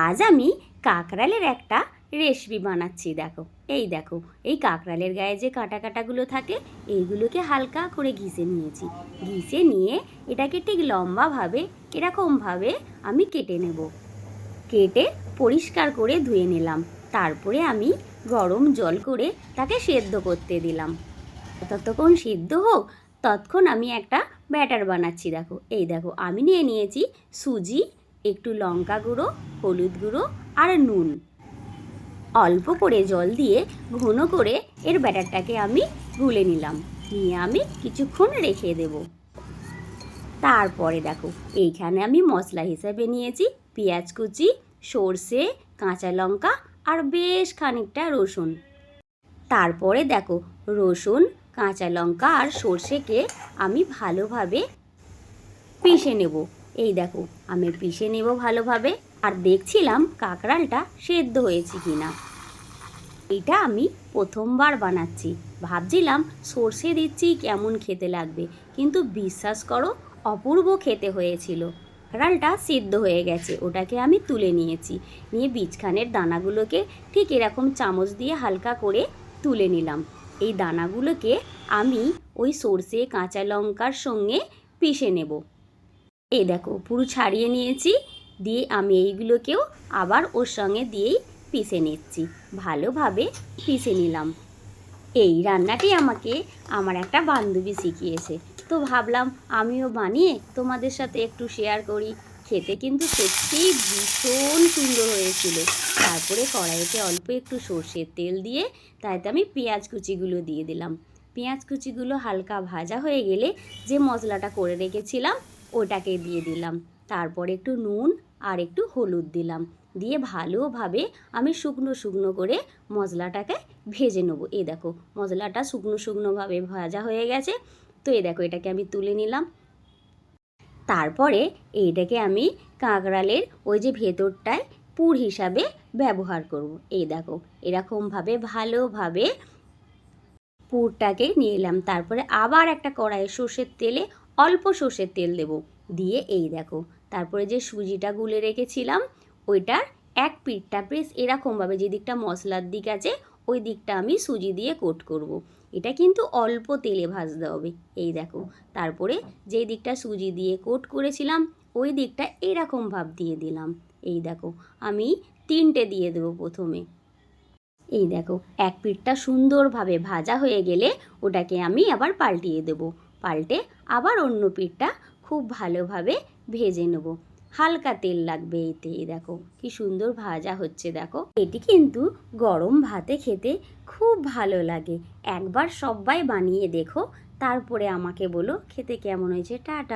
আজ আমি কাকরালের একটা রেসিপি বানাচ্ছি, দেখো। এই দেখো, এই কাকরালের গায়ে যে কাটা কাটাগুলো থাকে, এইগুলোকে হালকা করে ঘিসে নিয়েছি। ঘিসে নিয়ে এটাকে ঠিক লম্বাভাবে, এরকমভাবে আমি কেটে নেব। কেটে পরিষ্কার করে ধুয়ে নিলাম। তারপরে আমি গরম জল করে তাকে সেদ্ধ করতে দিলাম। ততক্ষণ সিদ্ধ হোক তৎক্ষণ আমি একটা ব্যাটার বানাচ্ছি, দেখো। এই দেখো, আমি নিয়ে নিয়েছি সুজি একটু লঙ্কা গুঁড়ো, হলুদ গুঁড়ো আর নুন। অল্প করে জল দিয়ে ঘন করে এর ব্যাটারটাকে আমি গুলে নিলাম। নিয়ে আমি কিছুক্ষণ রেখে দেব। তারপরে দেখো, এইখানে আমি মশলা হিসেবে নিয়েছি পেঁয়াজ কুচি, সর্ষে, কাঁচা লঙ্কা আর বেশ খানিকটা রসুন। তারপরে দেখো, রসুন, কাঁচা লঙ্কা আর সর্ষেকে আমি ভালোভাবে পিষে নেব। এই দেখো আমি পিষে নেব ভালোভাবে, আর দেখছিলাম কাঁকড়ালটা সেদ্ধ হয়েছে কিনা। এটা আমি প্রথমবার বানাচ্ছি। ভাবছিলাম সর্ষে দিচ্ছি, কেমন খেতে লাগবে, কিন্তু বিশ্বাস করো, অপূর্ব খেতে হয়েছিল। কাঁকড়ালটা সিদ্ধ হয়ে গেছে, ওটাকে আমি তুলে নিয়েছি। নিয়ে বীজখানের দানাগুলোকে ঠিক এরকম চামচ দিয়ে হালকা করে তুলে নিলাম। এই দানাগুলোকে আমি ওই সর্ষে, কাঁচা লঙ্কার সঙ্গে পিষে নেব। এই দেখো, পুরো ছাড়িয়ে নিয়েছি, দিয়ে আমি এইগুলোকেও আবার ওর সঙ্গে দিয়েই পিষে নিচ্ছি। ভালোভাবে পিষে নিলাম। এই রান্নাটি আমাকে আমার একটা বান্ধবী শিখিয়েছে। তো ভাবলাম আমিও বানিয়ে তোমাদের সাথে একটু শেয়ার করি। খেতে কিন্তু সত্যিই ভীষণ সুন্দর হয়েছিল। তারপরে কড়াইতে অল্প একটু সর্ষের তেল দিয়ে তাইতে আমি পেঁয়াজ কুচিগুলো দিয়ে দিলাম। পেঁয়াজ কুচিগুলো হালকা ভাজা হয়ে গেলে যে মশলাটা করে রেখেছিলাম ওটাকে দিয়ে দিলাম। তারপর একটু নুন আর একটু হলুদ দিলাম। দিয়ে ভালোভাবে আমি শুকনো শুকনো করে মশলাটাকে ভেজে নেব। এই দেখো, মশলাটা শুকনো শুকনোভাবে ভাজা হয়ে গেছে। তো এই দেখো, এটাকে আমি তুলে নিলাম। তারপরে এইটাকে আমি কাঁকড়ালের ওই যে ভেতরটায় পুর হিসাবে ব্যবহার করব। এই দেখো, এরকমভাবে ভালোভাবে পুরটাকে নিয়ে এলাম। তারপরে আবার একটা কড়াইয়ে সর্ষের তেলে অল্প সর্ষের তেল দেব। দিয়ে এই দেখো, তারপরে যে সুজিটা গুলে রেখেছিলাম, ওইটার এক পিঠটা বেশ এরকমভাবে যে দিকটা মশলার দিক আছে, ওই দিকটা আমি সুজি দিয়ে কোট করব। এটা কিন্তু অল্প তেলে ভাজতে হবে। এই দেখো, তারপরে যে দিকটা সুজি দিয়ে কোট করেছিলাম, ওই দিকটা এরকম ভাব দিয়ে দিলাম। এই দেখো, আমি তিনটে দিয়ে দেবো প্রথমে। এই দেখো, এক পিঠটা সুন্দরভাবে ভাজা হয়ে গেলে ওটাকে আমি আবার পাল্টিয়ে দেবো। পাল্টে আবার অন্য পিঠটা খুব ভালোভাবে ভেজে নেব। হালকা তেল লাগবে এতে দেখো, কি সুন্দর ভাজা হচ্ছে, দেখো। এটি কিন্তু গরম ভাতে খেতে খুব ভালো লাগে। একবার সবাই বানিয়ে দেখো, তারপরে আমাকে বলো, খেতে কেমন হয়েছে, টাটা।